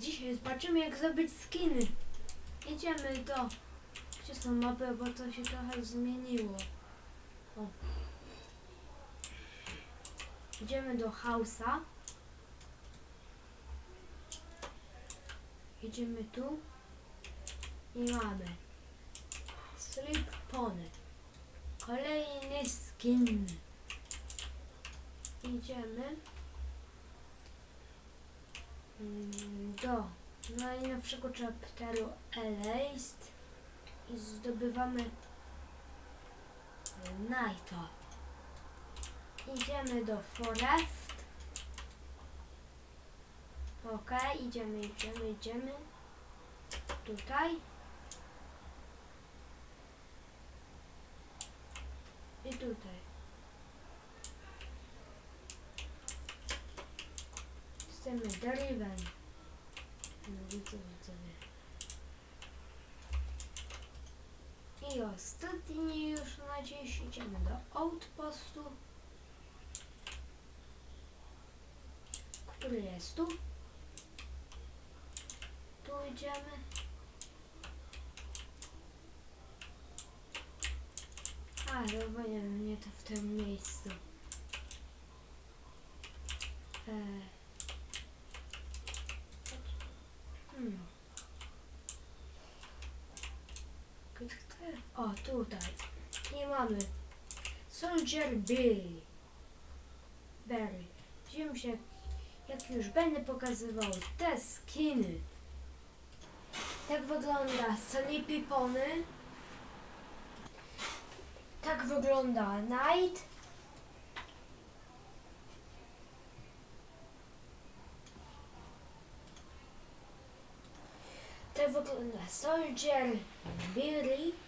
Dzisiaj zobaczymy jak zrobić skiny. Idziemy do... Gdzie są mapy, bo to się trochę zmieniło. O. Idziemy do house'a. Idziemy tu. I mamy. Sleep pony. Kolejny skin. Idziemy do najnowszego chapteru Erased i zdobywamy Nighta. Idziemy do Forest. Ok, idziemy, idziemy, idziemy. Tutaj. I tutaj. Chcemy Deriven. No widzę, widzowie. I ostatni już na dziś idziemy do Outpostu. Który jest tu? Tu idziemy. A, nie wiem, nie to w tym miejscu. Eee. Hmm. Gdzie- O, tutaj. I mamy Soldier Billy. Berry. Dziwię się, jak już będę pokazywał te skiny. Tak wygląda Sleepy Pony. Tak wygląda Night. Tak wygląda Soldier Billy.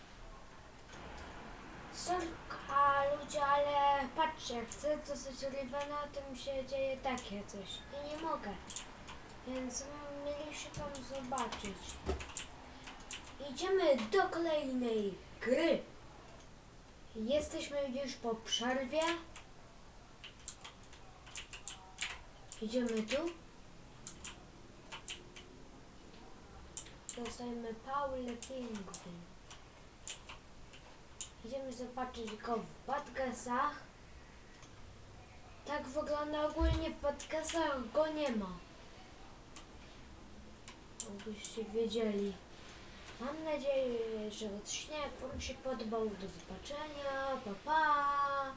Sorka ludzie, ale patrzcie, chcę dostać Rivena, to mi się dzieje takie coś i nie mogę. Więc mieliście tam zobaczyć. Idziemy do kolejnej gry. Jesteśmy już po przerwie. Idziemy tu. Dostajemy Paul Pingwin. Idziemy zobaczyć go w podcastach. Tak wygląda ogólnie w podcastach, go nie ma. Abyście wiedzieli. Mam nadzieję, że odcinek Wam się podobał. Do zobaczenia. Pa pa!